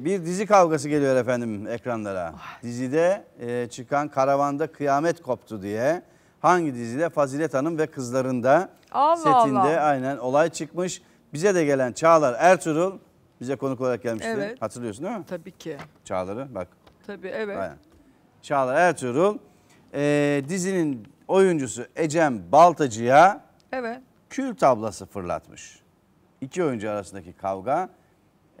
Bir dizi kavgası geliyor efendim ekranlara. Dizide e, çıkan karavanda kıyamet koptu diye. Hangi dizide? Fazilet Hanım ve kızlarında Allah setinde Allah. aynen olay çıkmış. Bize de gelen Çağlar Ertuğrul bize konuk olarak gelmişti. Evet. Hatırlıyorsun değil mi? Tabii ki. Çağlar'ı bak. Tabii evet. Aynen. Çağlar Ertuğrul e, dizinin oyuncusu Ecem Baltacı'ya Evet. kül tablası fırlatmış. İki oyuncu arasındaki kavga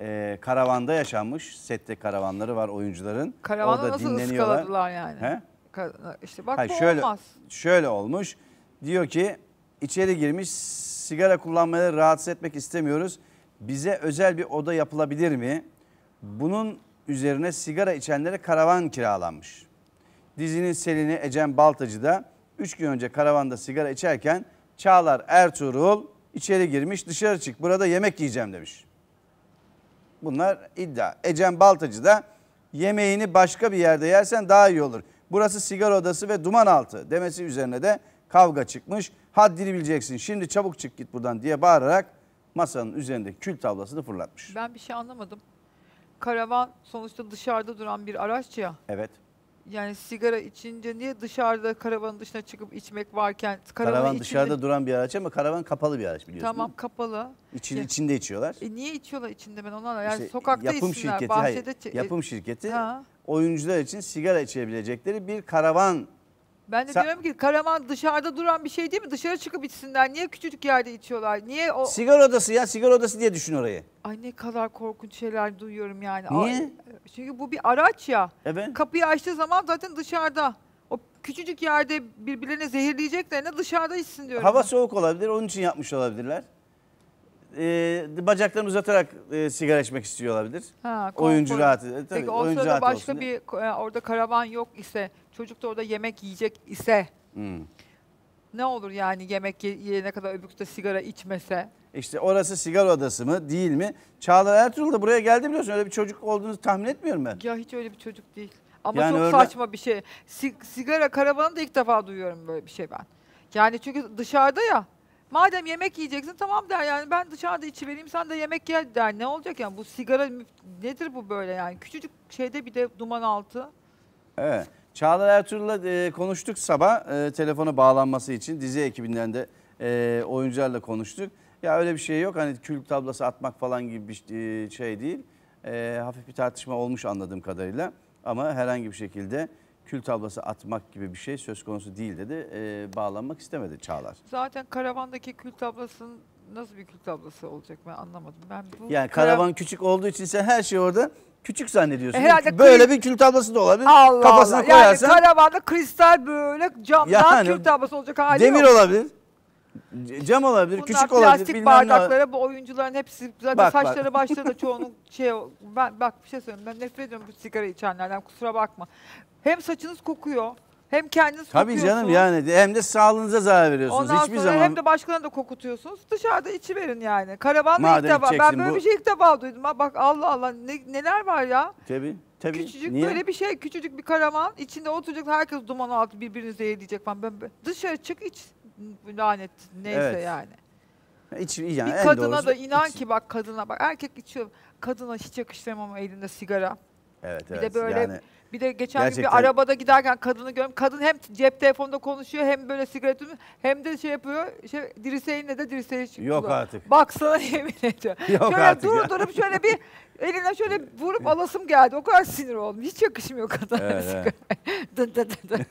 e, karavanda yaşanmış. Sette karavanları var oyuncuların. Karavanda Orada nasıl dinleniyorlar. ıskaladılar yani? He? İşte bak Hayır, bu şöyle, olmaz. şöyle olmuş. Diyor ki içeri girmiş sigara kullanmayı rahatsız etmek istemiyoruz. Bize özel bir oda yapılabilir mi? Bunun üzerine sigara içenlere karavan kiralanmış. Dizinin selini Ecem Baltacı da 3 gün önce karavanda sigara içerken Çağlar Ertuğrul içeri girmiş dışarı çık burada yemek yiyeceğim demiş. Bunlar iddia. Ecem Baltacı da yemeğini başka bir yerde yersen daha iyi olur. Burası sigara odası ve duman altı demesi üzerine de kavga çıkmış. Haddini bileceksin şimdi çabuk çık git buradan diye bağırarak masanın üzerinde kül tablasını fırlatmış. Ben bir şey anlamadım. Karavan sonuçta dışarıda duran bir araç ya. Evet. Yani sigara içince niye dışarıda karavanın dışına çıkıp içmek varken Karavan içinde- dışarıda duran bir araç ama karavan kapalı bir araç biliyorsun. Tamam kapalı. İçin, Ya- içinde içiyorlar. E niye içiyorlar içinde ben ona yani İşte sokakta yapım içsinler, şirketi, hayır, bahçede çe- e, yapım şirketi Ha. oyuncular için sigara içebilecekleri bir karavan Ben de Sen- diyorum ki karavan dışarıda duran bir şey değil mi? Dışarı çıkıp içsinler. Niye küçücük yerde içiyorlar? Niye o sigara odası ya sigara odası diye düşün orayı. Ay ne kadar korkunç şeyler duyuyorum yani. Niye? Ay, çünkü bu bir araç ya. Evet. Kapıyı açtığı zaman zaten dışarıda. O küçücük yerde birbirlerini zehirleyeceklerine dışarıda içsin diyorum. Hava ben. soğuk olabilir onun için yapmış olabilirler. Ee, bacaklarını uzatarak e, sigara içmek istiyor olabilir. Ha, Oyuncu rahat. e, Tabii, Peki o oyuncu sırada rahat başka olsun bir e, orada karavan yok ise, çocuk da orada yemek yiyecek ise Hmm. ne olur yani yemek ye- yiyene kadar öbürkü de sigara içmese? İşte orası sigara odası mı değil mi? Çağlar Ertuğrul da buraya geldi biliyorsun. Öyle bir çocuk olduğunu tahmin etmiyorum ben. Ya hiç öyle bir çocuk değil. Ama Yani çok orada- saçma bir şey. Si- sigara karavanı da ilk defa duyuyorum böyle bir şey ben. Yani çünkü dışarıda ya. Madem yemek yiyeceksin tamam der yani ben dışarıda içivereyim sen de yemek ye der. Ne olacak yani bu sigara nedir bu böyle yani? Küçücük şeyde bir de duman altı. Evet. Çağlar Ertuğrul'la e, konuştuk sabah e, telefona bağlanması için. Dizi ekibinden de e, oyuncularla konuştuk. Ya öyle bir şey yok. Hani kül tablası atmak falan gibi bir e, şey değil. E, hafif bir tartışma olmuş anladığım kadarıyla. Ama herhangi bir şekilde kül tablası atmak gibi bir şey söz konusu değil dedi. E, bağlanmak istemedi Çağlar. Zaten karavandaki kül tablasının nasıl bir kül tablası olacak ben anlamadım. Ben bu Yani kara- karavan küçük olduğu için sen her şeyi orada küçük zannediyorsun. E, herhalde Böyle kıyı- bir kül tablası da olabilir. Allah Kafasına Allah. koyarsan Yani karavanda kristal böyle camdan Yani kül tablası olacak hali demir yok. olabilir. Cam olabilir, Bunlar küçük olabilir. plastik bardaklara bu oyuncuların hepsi zaten Bak, bak. saçları başları da çoğunun şey ben bak bir şey söyleyeyim ben nefret ediyorum bu sigara içenlerden kusura bakma. Hem saçınız kokuyor hem kendiniz Tabii kokuyorsunuz. canım yani hem de sağlığınıza zarar veriyorsunuz. Ondan Hiçbir sonra zaman hem de başkalarına da kokutuyorsunuz. Dışarıda içiverin yani. Karavan da ilk Madem defa. Ben içeceksin böyle bu- bir şey ilk defa duydum. Ha bak Allah Allah ne- neler var ya. tabii tabii. Küçücük Niye? böyle bir şey, küçücük bir karavan. içinde oturacak herkes duman altı birbirini zehirleyecek falan. Ben, ben- dışarı çık iç lanet neyse Evet. yani. İç, yani bir kadına doğrusu da inan iç. ki bak kadına bak erkek içiyor. Kadına hiç yakıştıramam ama elinde sigara. Evet, bir de evet. böyle yani, Bir de geçen gün Gerçekten. bir arabada giderken kadını gördüm. Kadın hem cep telefonunda konuşuyor hem böyle tutuyor hem de şey yapıyor. Şey, dirseğinle de dirseği çıkıyor. Yok artık. Baksana yemin ediyorum. Yok şöyle artık ya. durdurup şöyle bir eline şöyle vurup alasım geldi. O kadar sinir oldum. Hiç yakışmıyor kadına Evet, sigara. Dın.